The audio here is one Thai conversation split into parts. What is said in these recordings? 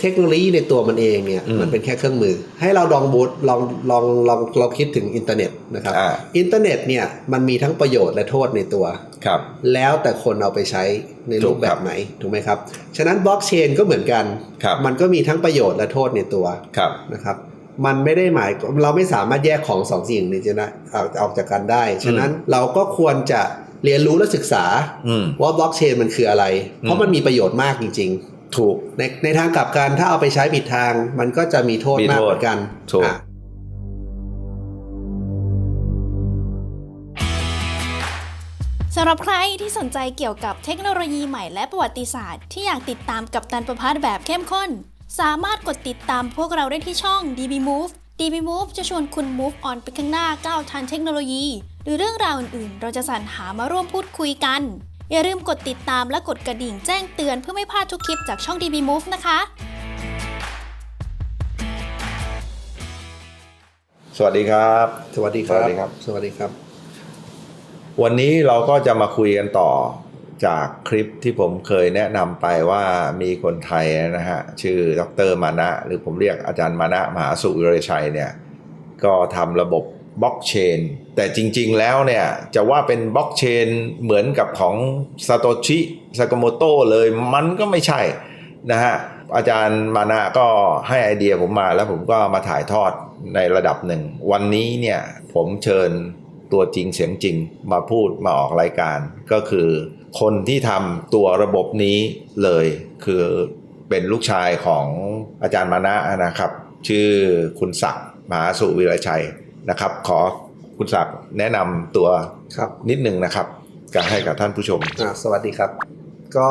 เทคโนโลยีในตัวมันเองเนี่ยอืมมันเป็นแค่เครื่องมือ ให้เราลองบูตลองลองลองเราคิดถึงอินเทอร์เน็ตนะครับอ่าอินเทอร์เน็ตเนี่ยมันมีทั้งประโยชน์และโทษในตัวครับแล้วแต่คนเอาไปใช้ในรูปแบบไหนถูกไหมครับฉะนั้นบล็อกเชนก็เหมือนกันครับมันก็มีทั้งประโยชน์และโทษในตัวครับนะครับมันไม่ได้หมายเราไม่สามารถแยกของสองสิ่งนี้จะได้ออกออกจากกันได้ ฉะนั้นเราก็ควรจะเรียนรู้และศึกษาอืมว่าบล็อกเชนมันคืออะไร เพราะมันมีประโยชน์มากจริง ถูกๆในในทางกลับกันถ้าเอาไปใช้ผิดทาง มันก็จะมีโทษมีมากโทษเหมือนกันถูก อะสำหรับใครที่สนใจเกี่ยวกับเทคโนโลยีใหม่และประวัติศาสตร์ ที่อยากติดตามกับตันประพัฒน์แบบเข้มข้น สามารถกดติดตามพวกเราได้ที่ช่อง DB Move DB Move จะชวนคุณ move on ไปข้างหน้าก้าวทันเทคโนโลยี หรือเรื่องราวอื่นๆ เราจะสรรหามาร่วมพูดคุยกัน อย่าลืมกดติดตามและกดกระดิ่งแจ้งเตือนเพื่อไม่พลาดทุกคลิปจากช่อง DB Move นะคะ สวัสดีครับ สวัสดีครับ สวัสดีครับ สวัสดีครับ วันนี้เราก็จะมาคุยกันต่อจากคลิปที่ผมเคยแนะนำไปว่ามีคนไทยนะฮะ ชื่อดรมานะ หรือผมเรียกอาจารย์มานะมหาสุวิเรชัยเนี่ย ก็ทำระบบ บล็อกเชนแต่จริงๆแล้วเนี่ยจะว่าเป็นบล็อกเชนเหมือนกับของซาโตชิซากโมโตเลยมันก็ไม่ใช่นะฮะอาจารย์มานะก็ให้ไอเดียผมมาแล้วผมก็มาถ่ายทอดในระดับหนึ่ง วันนี้เนี่ยผมเชิญตัวจริงเสียงจริงมาพูดมาออกรายการ ก็คือคนที่ทำตัวระบบนี้เลยคือเป็นลูกชายของอาจารย์มานะนะครับ ชื่อคุณศักดิ์มหาสุวิรชัย นะครับ ขอคุณศักดิ์แนะนำตัวครับนิดหนึ่งนะครับกับให้กับท่านผู้ชม อะสวัสดีครับ ก็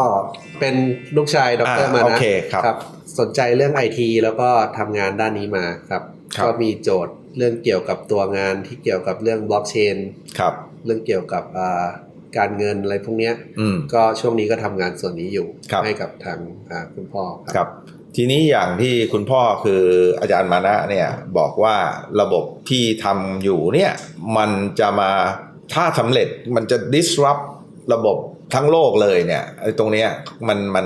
เป็นลูกชายดรอ่ามานะโอเคครับสนใจเรื่องไอทีแล้วก็ทำงานด้านนี้มาครับ ครับ ก็มีโจทย์เรื่องเกี่ยวกับตัวงานที่เกี่ยวกับเรื่องบล็อกเชนครับ เรื่องเกี่ยวกับอ่าการเงินอะไรพวกเนี้ย อืม ก็ช่วงนี้ก็ทำงานส่วนนี้อยู่ครับ ให้กับทางอ่าคุณพ่อครับ ครับ ทีนี้อย่างที่คุณพ่อคืออาจารย์มานะเนี่ยบอกว่าระบบที่ทำอยู่เนี่ยมันจะมาถ้าสำเร็จมันจะ disrupt ระบบทั้งโลกเลยเนี่ยไอ้ตรงเนี้ยมันมัน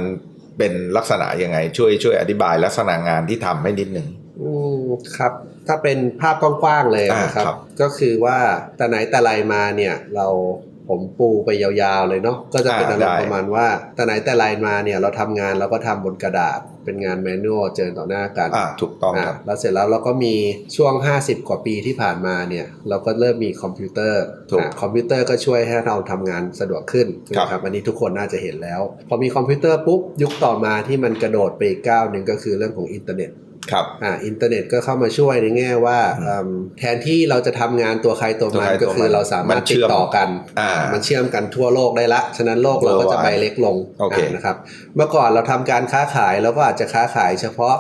เป็นลักษณะยังไง ช่วยช่วยอธิบายลักษณะงานที่ทำให้นิดหนึ่งอืมครับ ถ้าเป็นภาพกว้างๆเลยอ่านะครับครับก็คือว่าแต่ไหนแต่ไรมาเนี่ยเราผมปูไปยาวๆเลยเนาะก็จะเป็นอารมณ์ประมาณว่าแต่ไหนแต่ไรมาเนี่ยเราทำงานเราก็ทำบนกระดาษ เป็นงานแมนนวลเจอต่อหน้ากันอ่าถูกต้องครับอะแล้วเสร็จแล้วเราก็มีช่วง 50 กว่าปีที่ผ่านมาเนี่ย เราก็เริ่มมีคอมพิวเตอร์ถูกอะคอมพิวเตอร์ก็ช่วยให้เราทำงานสะดวกขึ้นครับนะครับอันนี้ทุกคนน่าจะเห็นแล้ว พอมีคอมพิวเตอร์ปุ๊บยุคต่อมาที่มันกระโดดไปอีกก้าวหนึ่งก็คือเรื่องของอินเทอร์เน็ต ครับอ่าอินเทอร์เน็ตก็เข้ามาช่วยในแง่ว่าอืมแทนที่เราจะทำงานตัวใครตัวมันตัวใครก็ตัวคือมันเราสามารถมันเชื่ติดอมต่อกันอ่ามันเชื่อมกันทั่วโลกได้ละ ฉะนั้นโลกเราก็จะใบเล็กลงโอเคอ่านะครับ เมื่อก่อนเราทำการค้าขายเราก็อาจจะค้าขายเฉพาะ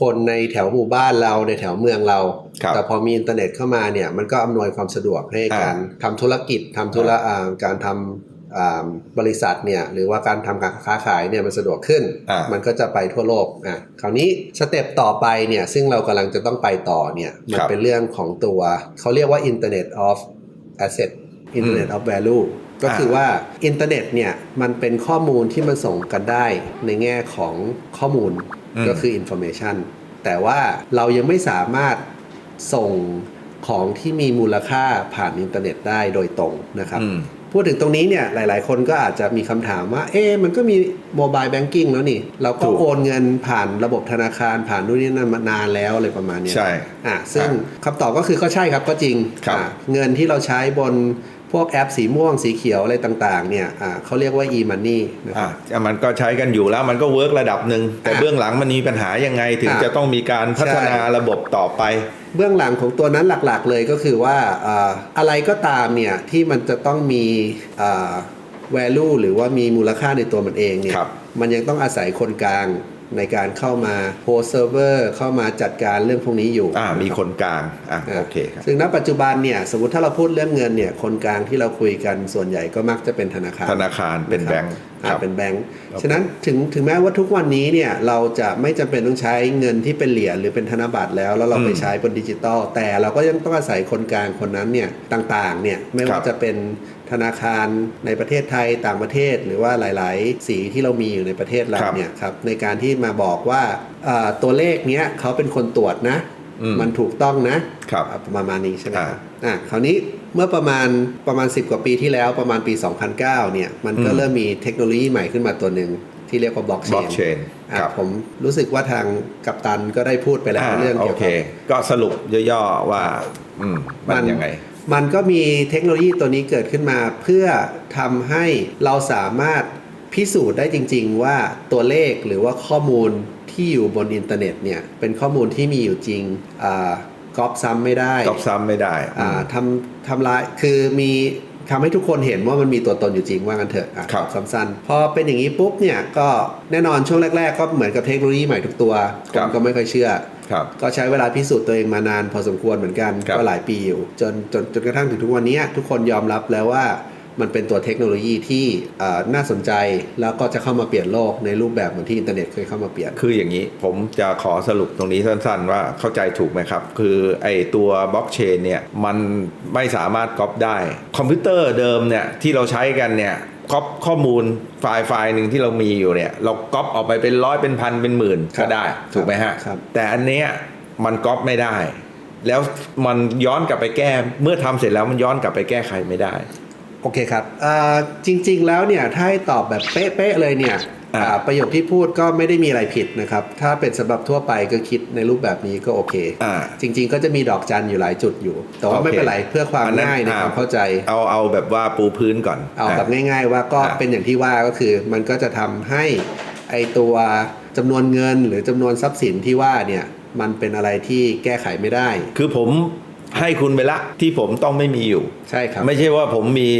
คนในแถวหมู่บ้านเราในแถวเมืองเราครับแต่พอมีอินเทอร์เน็ตเข้ามาเนี่ยมันก็อำนวยความสะดวกให้การทำธุรกิจทำธุระอ่าการทำอ่า บริษัทเนี่ยหรือว่าการทำการค้าขายเนี่ยมันสะดวกขึ้นอ่ามัมันก็จะไปทั่วโลกอะคราวนี้สเต็ปต่อไปเนี่ยซึ่งเรากำลังจะต้องไปต่อเนี่ยมันครับเป็นเรื่องของตัวเขาเรียกว่า Internet of Asset Internet of Value ก็คือว่าอินเทอร์เน็ตเนี่ยมันเป็นข้อมูลที่มันส่งกันได้ในแง่ของข้อมูลอืมก็คือ information แต่ว่าเรายังไม่สามารถส่งของที่มีมูลค่าผ่านอินเทอร์เน็ตได้โดยตรงนะครับอืม พูดถึงตรงนี้เนี่ยหลาย ๆ คนก็อาจจะมีคำถามว่า เอ๊ะมันก็มีโมบายแบงกิ้งแล้วนี่ เราก็ถูกโอนเงินผ่านระบบธนาคารผ่านนู่นนี่นั่นมานานแล้วอะไรประมาณเนี้ยใช่อะซึ่งคำตอบก็คือก็ใช่ครับก็จริงครับอะเงินที่เราใช้บน พวกแอปสีม่วงสีเขียวอะไรต่างๆเนี่ยอะเขาเรียกว่า e-money นะครับอ่ามันก็ใช้กันอยู่แล้วมันก็เวิร์กระดับหนึ่ง แต่อะเบื้องหลังมันมีปัญหายังไงถึงอะจะต้องมีการพัฒนาใช่ระบบต่อไป เบื้องหลังของตัวนั้นหลักๆเลยก็คือว่าอ่าอะไรก็ตามเนี่ยที่มันจะต้องมีอ่า value หรือว่ามีมูลค่าในตัวมันเองเนี่ยครับมันยังต้องอาศัยคนกลาง ในการเข้ามาโฮสเซิร์ฟเวอร์เข้ามาจัดการเรื่องพวกนี้อยู่อ่ามีคนกลางอะอ่าโอเคครับซึ่งณปัจจุบันเนี่ยสมมติถ้าเราพูดเรื่องเงินเนี่ยคนกลางที่เราคุยกันส่วนใหญ่ก็มักจะเป็นธนาคารธนาคารเป็นแบงก์อ่า ครับเป็นแบงค์ครับฉะนั้นถึงถึงแม้ว่าทุกวันนี้เนี่ยเราจะไม่จำเป็นต้องใช้เงินที่เป็นเหรียญหรือเป็นธนบัตรแล้วแล้วเราไปใช้บนดิจิตอลแต่เราก็ยังต้องอาศัยคนกลางคนนั้นเนี่ยต่างๆเนี่ยไม่ว่าจะเป็นธนาคารในประเทศไทยต่างประเทศ หรือว่าหลาย ๆ สีที่เรามีอยู่ในประเทศเราครับเนี่ยครับในการที่มาบอกว่าอ่าตัวเลขเนี้ยเขาเป็นคนตรวจนะอืมมันถูกต้องนะครับอ่าประมาณนี้ใช่ไหมครับอ่าอะคราวนี้ เมื่อประมาณประมาณ 10 กว่าปีที่แล้วประมาณปี 2009 เนี่ย มันก็อืมเริ่มมีเทคโนโลยีใหม่ขึ้นมาตัวหนึ่งที่เรียกว่าบล็อกเชบล็อกนเชนครับผมรู้สึกว่าทางกัปตันก็ได้พูดไปแล้วอ่าเรื่องโอเกี่ยวเคกับก็สรุปย่อๆว่าอืมมันยังไง มันก็มีเทคโนโลยีตัวนี้เกิดขึ้นมาเพื่อทำให้เราสามารถพิสูจน์ได้จริง ๆ ว่าตัวเลขหรือว่าข้อมูลที่อยู่บนอินเทอร์เน็ตเนี่ยเป็นข้อมูลที่มีอยู่จริงอ่าก๊อปซ้ำไม่ได้ตอบซ้ำไม่ได้อ่าทำ ทำลายคือมีทำให้ทุกคนเห็นว่ามันมีตัวตนอยู่จริงว่ากันเถอะอะครับสั้นๆพอเป็นอย่างนี้ปุ๊บเนี่ยก็แน่นอนช่วงแรก ๆ ก็เหมือนกับเทคโนโลยีใหม่ทุกตัวคครันบก็ไม่ค่อยเชื่อครับก็ใช้เวลาพิสูจน์ตัวเองมานานพอสมควรเหมือนกันครับก็หลายปีอยู่จนจนจนกระทั่งถึงทุกวันนี้ทุกคนยอมรับแล้วว่า มันเป็นตัวเทคโนโลยีที่อ่าน่าสนใจแล้วก็จะเข้ามาเปลี่ยนโลกในรูปแบบเหมือนที่อินเทอร์เน็ตเคยเข้ามาเปลี่ยน คืออย่างนี้ผมจะขอสรุปตรงนี้สั้น ๆ ว่าเข้าใจถูกไหมครับ คือไอตัวบล็อกเชนเนี่ยมันไม่สามารถก๊อปได้ คอมพิวเตอร์เดิมเนี่ยที่เราใช้กันเนี่ยก๊อปข้อมูลไฟล์ไฟล์หนึ่งที่เรามีอยู่เนี่ยเราก๊อปออกไปเป็นร้อยเป็นพันเป็นหมื่นครัก็บได้ถูกไหมฮะครับแต่อันเนี้ยมันก๊อปไม่ได้ แล้วมันย้อนกลับไปแก้ เมื่อทำเสร็จแล้วมันย้อนกลับไปแก้ไขไม่ได้โอเคครับอ่าจริง ๆ แล้วเนี่ยถ้าให้ตอบแบบเป๊ะๆเลยเนี่ยอ่าอ่าประโยคที่พูดก็ไม่ได้มีอะไรผิดนะครับ ถ้าเป็นสำหรับทั่วไปก็คิดในรูปแบบนี้ก็โอเคอ่าจริง ๆ ก็จะมีดอกจันอยู่หลายจุดอยู่ แต่ว่าโอเคไม่เป็นไรเพื่อความอันนั้นง่ายในอ่าความเข้าใจ เอาเอาแบบว่าปูพื้นก่อน เอาแบบะง่าย ๆ ว่าก็อ่าเป็นอย่างที่ว่าก็คือ มันก็จะทำให้ไอตัวจำนวนเงินหรือจำนวนทรัพย์สินที่ว่าเนี่ยมันเป็นอะไรที่แก้ไขไม่ได้ คือผม ให้คุณไปละที่ผมต้องไม่มีอยู่ ใช่ครับ ไม่ใช่ว่าผมมี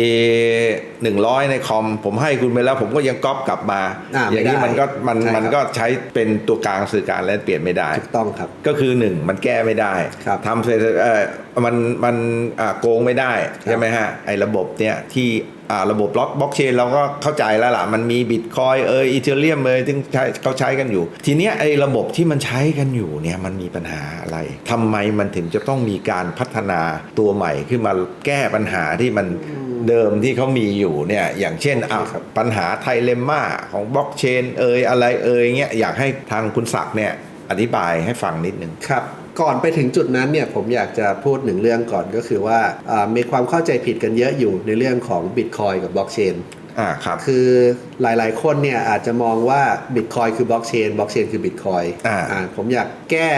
100 ในคอม ผมให้คุณไปแล้ว ผมก็ยังก๊อปกลับมา อ่าอย่างนี้ไม่ได้มันก็มันใช่ครับมันก็ใช้เป็นตัวกลางสื่อการและเปลี่ยนไม่ได้ถูกต้องครับก็คือหนึ่งมันแก้ไม่ได้ครับทำเสร็จเออมันมันอ่าโกงไม่ได้ครับใช่ไหมฮะไอ้ระบบเนี้ยที่อ่า ระบบบล็อกบล็อกเชนเราก็เข้าใจแล้วล่ะ มันมีบิตคอยเอออีเทเรียมเลยซึ่งใช้เขาใช้กันอยู่ ทีเนี้ยไอ้ระบบที่มันใช้กันอยู่เนี่ยมันมีปัญหาอะไรทำไมมันถึงจะต้องมีการพัฒนาตัวใหม่ขึ้นมาแก้ปัญหาที่มันเดิมที่เขามีอยู่เนี่ยอย่างเช่นอะครับปัญหาไทเลมมาของบล็อกเชนเอยอะไรเอยเงี้ยอยากให้ทางคุณศักดิ์เนี่ยอธิบายให้ฟังนิดนึงครับ ก่อนไปถึงจุดนั้นเนี่ยผมอยากจะพูดหนึ่งเรื่องก่อนก็คือว่าอ่ามีความเข้าใจผิดกันเยอะอยู่ในเรื่องของบิตคอยกับบล็อกเชนอ่าครับคือหลายๆ คนเนี่ยอาจจะมองว่าบิตคอยคือบล็อกเชนบล็อกเชนคือบิตคอยอ่าผมอยากแก้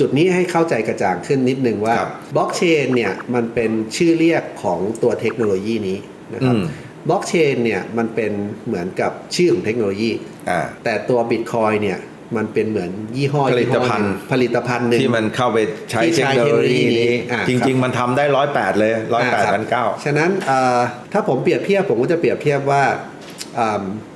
จุดนี้ให้เข้าใจกระจ่างขึ้นนิดนึงว่าครับบล็อกเชนเนี่ยมันเป็นชื่อเรียกของตัวเทคโนโลยีนี้นะครับอืมบล็อกเชนเนี่ยมันเป็นเหมือนกับชื่อของเทคโนโลยีอ่าแต่ตัวบิตคอยเนี่ย มันเป็นเหมือนยี่ห้อผลิตภัณฑ์ยี่ห้อหนึ่งผลิตภัณฑ์หนึ่งที่มันเข้าไปใช้ที่เทใช้คโนโลยีเทคโนโลยีนี้นี้อ่าจริง ๆ มันทำได้ร้อยแปดเลยร้อยแปดอ่าคพัรันเก้าฉะนั้นเอ่อถ้าผมเปรียบเทียบผมก็จะเปรียบเทียบว่า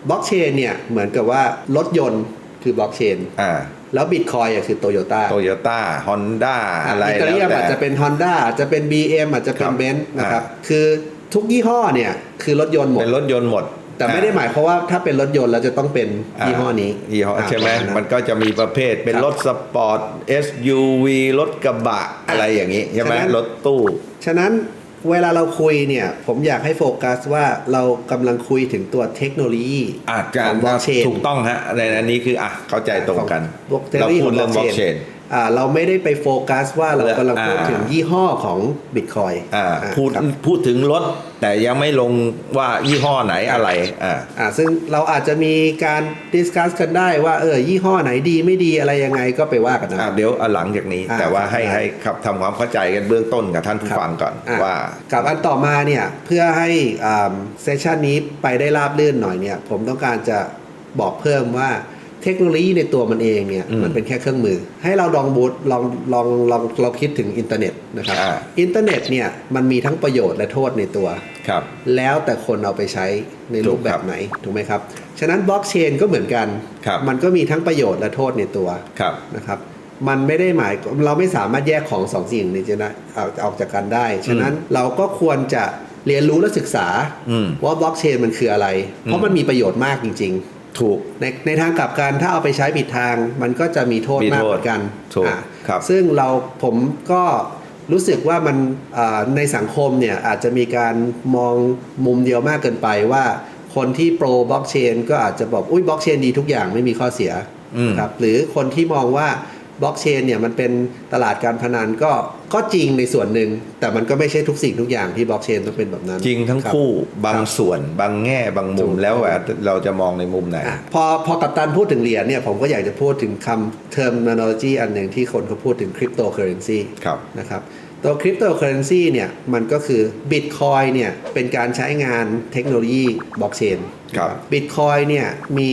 บล็อกเชนเนี่ยเหมือนกับว่ารถยนต์คือบล็อกเชนอ่าแล้วบิตคอยอะคือโตโยต้าโตโยต้าฮอนด้าอะไรอิตาแล้เลีวยแต่อาจจะเป็น Honda อาจจะเป็น BM อาจจะเป็คนรับเบนซ์นะครับอ่าคือทุกยี่ห้อเนี่ยคือรถยนต์หมดเป็นรถยนต์หมด แต่ไม่ได้หมายความว่าถ้าเป็นรถยนต์แล้วจะต้องเป็นยี่ห้อนี้ยี่ห้อใช่ไหมประาณนั้นมันก็จะมีประเภทเป็นครับรถสปอร์ต SUV รถกระบะอะไรอย่างนี้ใช่ไหมฉะนั้นรถตู้ ฉะนั้นเวลาเราคุยเนี่ย ผมอยากให้โฟกัสว่าเรากำลังคุยถึงตัวเทคโนโลยีอาจจะของบล็อกเชนถูกต้องฮะในอันนี้คืออะเข้าใจตรงกันของเทคโนเราโลยีพูขดองเรื่องบล็อกเชนอ่า เราไม่ได้ไปโฟกัสว่าเรากำลังพูดอ่าถึงยี่ห้อของบิตคอยอ่าพูดพูดถึงรถ แต่ยังไม่ลงว่ายี่ห้อไหนอะไรอ่าอ่าซึ่งเราอาจจะมีการดิสคัสกันได้ว่าเออยี่ห้อไหนดีไม่ดีอะไรยังไงก็ไปว่ากันนะอะเดี๋ยวอะหลังจากนี้อ่าแต่ว่าให้ครับให้ครับทำความเข้าใจกันเบื้องต้นกับท่านผู้ครับฟังก่อนอะว่า กับอันต่อมาเนี่ยเพื่อให้เซสชันนี้ไปได้ราบรื่นหน่อยเนี่ยผมต้องการจะบอกเพิ่มว่า เทคโนโลยีในตัวมันเองเนี่ยอืมมันเป็นแค่เครื่องมือ ให้เราลองบูตลองลองลองเราคิดถึงอินเทอร์เน็ตนะครับอ่าอินเทอร์เน็ตเนี่ยมันมีทั้งประโยชน์และโทษในตัวครับ แล้วแต่คนเอาไปใช้ในรูปแบบไหนถูกไหมครับ ฉะนั้นบล็อกเชนก็เหมือนกันครับมันก็มีทั้งประโยชน์และโทษในตัวครับนะครับมันไม่ได้หมายเราไม่สามารถแยกของสองสิ่งนี้จะนะเอาออกจากกันได้ ฉะนั้นเราก็ควรจะเรียนรู้และศึกษาอืมว่าบล็อกเชนมันคืออะไร เพราะมันมีประโยชน์มากจริง ถูกๆในในทางกลับกันถ้าเอาไปใช้ผิดทางมันก็จะมีโทษมีมากโทษเหมือนกันถูกอะครับซึ่งเราผมก็รู้สึกว่ามันอ่าในสังคมเนี่ยอาจจะมีการมองมุมเดียวมากเกินไปว่า คนที่โปรบล็อกเชนก็อาจจะบอกอุ้ยบล็อกเชนดีทุกอย่างไม่มีข้อเสียอืม ครับหรือคนที่มองว่าบล็อกเชนเนี่ยมันเป็นตลาดการพนันก็ ก็จริงในส่วนหนึ่ง แต่มันก็ไม่ใช่ทุกสิ่งทุกอย่างที่บล็อกเชนต้องเป็นแบบนั้น จริงทั้งรับคู่บางส่วน บางแง่บางมุถูมกแล้วว่าเราจะมองในมุมไหนอะพอพอกัปตันพูดถึงเหรียญเนี่ยผมก็อยากจะพูดถึงคำ terminology อันหนึ่งที่คนเขาพูดถึง cryptocurrency ครับนะครับตัว cryptocurrency เนี่ยมันก็คือ bitcoin เนี่ยเป็นการใช้งานเทคโนโลยีบล็อกเชนครับ bitcoin เนี่ยมี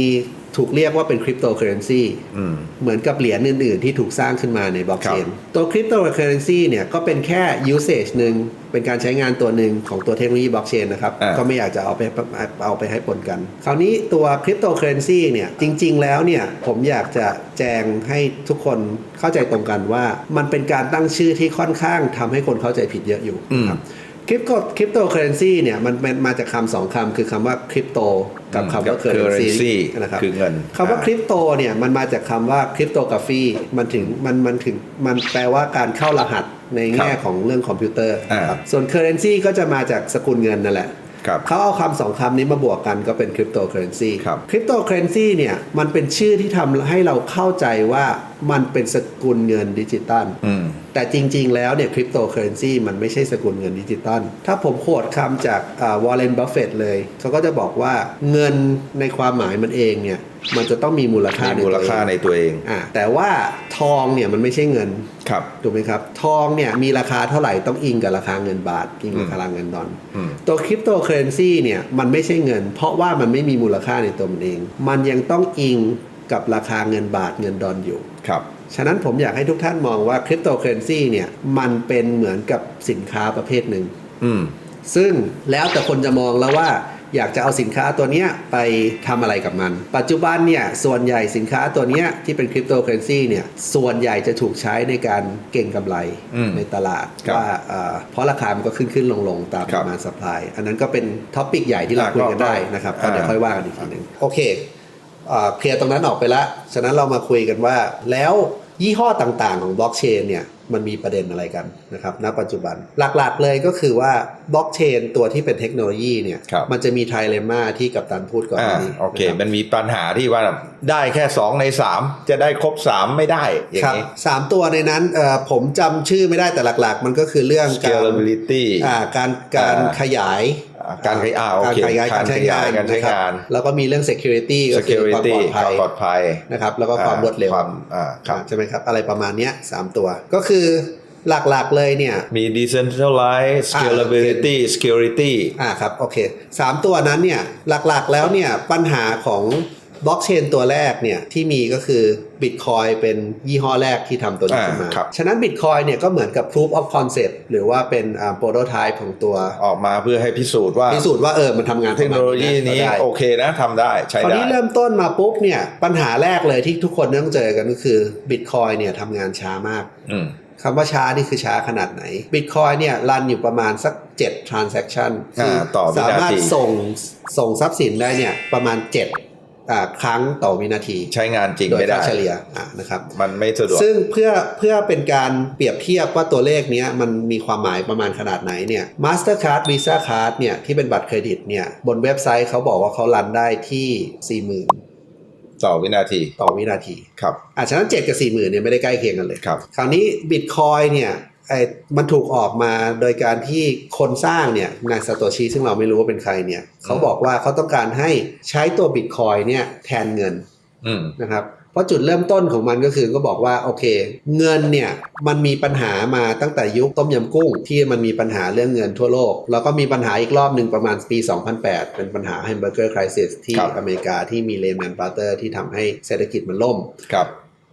ถูกเรียกว่าเป็น cryptocurrency อืมเหมือนกับเหรียญอื่น ๆ ที่ถูกสร้างขึ้นมาในบล็อกเชนครับตัว cryptocurrency เนี่ยก็เป็นแค่ usage หนึ่งเป็นการใช้งานตัวหนึ่งของตัวเทคโนโลยีบล็อกเชนนะครับอ่าก็ไม่อยากจะเอาไปเอาไปให้ปนกัน คราวนี้ตัว cryptocurrency เนี่ยจริง ๆ แล้วเนี่ยผมอยากจะแจงให้ทุกคนเข้าใจตรงกันว่า มันเป็นการตั้งชื่อที่ค่อนข้างทำให้คนเข้าใจผิดเยอะอยู่นะครับ คริปโตคริปโตเคอเรนซีเนี่ยมันเป็นมาจากคำสองคำคือคำว่าคริปโตกับคำว่าเคอเรนซี currency นะครับคือเงินคำว่าคริปโตเนี่ยมันมาจากคำว่าคริปโตกราฟีมันถึงมันมันถึงมันแปลว่าการเข้ารหัสในแง่ของเรื่องคอมพิวเตอร์อ่านะครับส่วนเคอร์เรนซีก็จะมาจากสกุลเงินนั่นแหละครับเขาเอาคำสองคำนี้มาบวกกันก็เป็นคริปโตเคอเรนซีครับคริปโตเคอเรนซีเนี่ยมันเป็นชื่อที่ทำให้เราเข้าใจว่า มันเป็นสกุลเงินดิจิตัลอืมแต่จริง ๆ แล้วเนี่ยคริปโตเคอเรนซีมันไม่ใช่สกุลเงินดิจิตอลถ้าผมโคดคำจากวอลเลนบัฟเฟตเลยเขาก็จะบอกว่าเงินในความหมายมันเองเนี่ยมันจะต้องมีมูลค่ามีมูลค่าในตัวเองอ่าแต่ว่าทองเนี่ยมันไม่ใช่เงินครับถูกไหมครับ ทองเนี่ยมีราคาเท่าไหร่ต้องอิงกับราคาเงินบาทอิงกับราคาเงินดอลอืมตัวคริปโตเคอเรนซีเนี่ยมันไม่ใช่เงิน เพราะว่ามันไม่มีมูลค่าในตัวมันเอง มันยังต้องอิง กับราคาเงินบาทเงินดอลอยู่ครับฉะนั้นผมอยากให้ทุกท่านมองว่าคริปโตเคอเรนซีเนี่ยมันเป็นเหมือนกับสินค้าประเภทหนึ่งอืมซึ่งแล้วแต่คนจะมองแล้วว่าอยากจะเอาสินค้าตัวเนี้ยไปทำอะไรกับมัน ปัจจุบันเนี่ยส่วนใหญ่สินค้าตัวเนี้ยที่เป็นคริปโตเคอเรนซีเนี่ยส่วนใหญ่จะถูกใช้ในการเก่งกำไรอืมในตลาดครับว่าเอ่อเพราะราคามันก็ขึ้นขึ้นลงลงตามครัปบระมาณสปายอันนั้นก็เป็นท็อปิกใหญ่ที่เราอะคุยกันก็ได้นะครับอ่าก็เดี๋ยวค่อยว่ากันอีกทีหนึ่งโอเคอ่า เคลียร์ตรงนั้นออกไปแล้วฉะนั้นเรามาคุยกันว่า แล้วยี่ห้อต่างๆ ของบล็อกเชนเนี่ยมันมีประเด็นอะไรกันนะครับณปัจจุบันหลักๆเลยก็คือว่าบล็อกเชนตัวที่เป็นเทคโนโลยีเนี่ยครับมันจะมีไทเลม่าที่กัปตันพูดก่อนหอ่าน้านี้โอเคนะครับมันมีปัญหาที่ว่าได้แค่สองในสามจะได้ครบสามไม่ได้อย่าครังบนี้สามตัวในนั้นเอ่อผมจำชื่อไม่ได้แต่หลักๆ มันก็คือเรื่องการ scalability อ่าการการอ่าขยายอ่า การขยายอ่าโอการเคขยายการใช้งานการใช้นะครับงาน แล้วก็มีเรื่อง security ก็คือความป security ลอดภัความยปลอดภัยนะครับ แล้วก็ความรวดเร็วความอ่าครับใช่ไหมครับ อะไรประมาณเนี้ยสามตัว ก็คือหลักๆเลยเนี่ย มี decentralized อ่า scalability security อ่าครับ โอเคสามตัวนั้นเนี่ย หลักๆแล้วเนี่ย ปัญหาของ บล็อกเชนตัวแรกเนี่ยที่มีก็คือ Bitcoin เป็นยี่ห้อแรกที่ทำตัวนี้ขึ้นมาอ่าครับฉะนั้น Bitcoin เนี่ยก็เหมือนกับ proof of concept หรือว่าเป็นอ่า prototype ของตัวออกมาเพื่อให้พิสูจน์ว่า พิสูจน์ว่าเออมันทำงานเทคโนโลยีนี้ได้โอเคนะทำได้ใช้คราวได้นี้เริ่มต้นมาปุ๊บเนี่ยปัญหาแรกเลยที่ทุกคนต้องเจอกันก็คือ Bitcoin เนี่ยทำงานช้ามากอืมคำว่าช้านี่คือช้าขนาดไหน Bitcoin เนี่ยรันอยู่ประมาณสัก 7 transaction อ่าต่อวินาทีสามารถส่งส่งทรัพย์สินได้เนี่ยประมาณ7อ่า ครั้งต่อวินาทีใช้งานจริงโดยไม่ได้ค่าเฉลี่ยอะนะครับมันไม่สะดวกซึ่งเพื่อเพื่อเป็นการเปรียบเทียบว่าตัวเลขเนี้ยมันมีความหมายประมาณขนาดไหนเนี่ย Mastercard Visa Card เนี่ยที่เป็นบัตรเครดิตเนี่ยบนเว็บไซต์เขาบอกว่าเขารันได้ที่ 40,000ต่อวินาที ต่อวินาที ครับอะฉะนั้น7กับ40,000เนี่ยไม่ได้ใกล้เคียงกันเลย ครับ คราวนี้บิตคอยเนี่ย ไอ้มันถูกออกมาโดยการที่คนสร้างเนี่ยนายซาโตชิซึ่งเราไม่รู้ว่าเป็นใครเนี่ยเขาบอกว่าเขาต้องการให้ใช้ตัวบิตคอยเนี่ยแทนเงินอืมนะครับเพราะจุดเริ่มต้นของมันก็คือก็บอกว่าโอเค เงินเนี่ยมันมีปัญหามาตั้งแต่ยุคต้มยำกุ้ง ที่มันมีปัญหาเรื่องเงินทั่วโลก แล้วก็มีปัญหาอีกรอบหนึ่งประมาณปี 2008 เป็นปัญหาแฮมเบอร์เกอร์คริสิสที่ครับอเมริกาที่มีเลแมนบาร์เตอร์ที่ทำให้เศรษฐกิจมันล่มครับ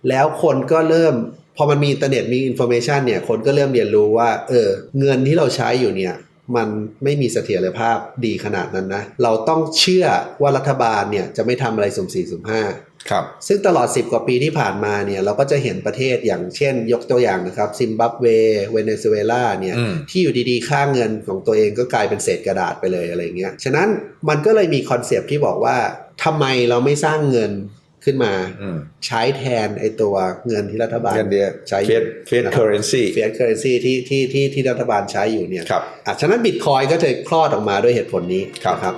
แล้วคนก็เริ่ม พอมันมีอินเทอร์เน็ตมีอินโฟเมชันเนี่ยคนก็เริ่มเรียนรู้ว่าเออเงินที่เราใช้อยู่เนี่ยมันไม่มีเสถียรภาพดีขนาดนั้นนะ เราต้องเชื่อว่ารัฐบาลเนี่ยจะไม่ทำอะไรสุ่มสี่สุ่มห้าครับ ซึ่งตลอด 10 กว่าปีที่ผ่านมาเนี่ยเราก็จะเห็นประเทศอย่างเช่น ยกตัวอย่างนะครับซิมบับเว เวเนซุเอลาเนี่ยอืมที่อยู่ดีๆ ค่าเงินของตัวเองก็กลายเป็นเศษกระดาษไปเลยอะไรเงี้ย ฉะนั้นมันก็เลยมีคอนเซปต์ที่บอกว่าทำไมเราไม่สร้างเงิน ขึ้นมาอืมใช้แทนไอตัวเงินที่รัฐบาลเงินเดียวใช้เฟดเฟดเคอร์เรนซีเฟียสเคอร์เรนซีที่ที่ที่ที่รัฐบาลใช้อยู่เนี่ยครับอะฉะนั้นบิตคอยก็จะคลอดออกมาด้วยเหตุผลนี้ครับนะครับ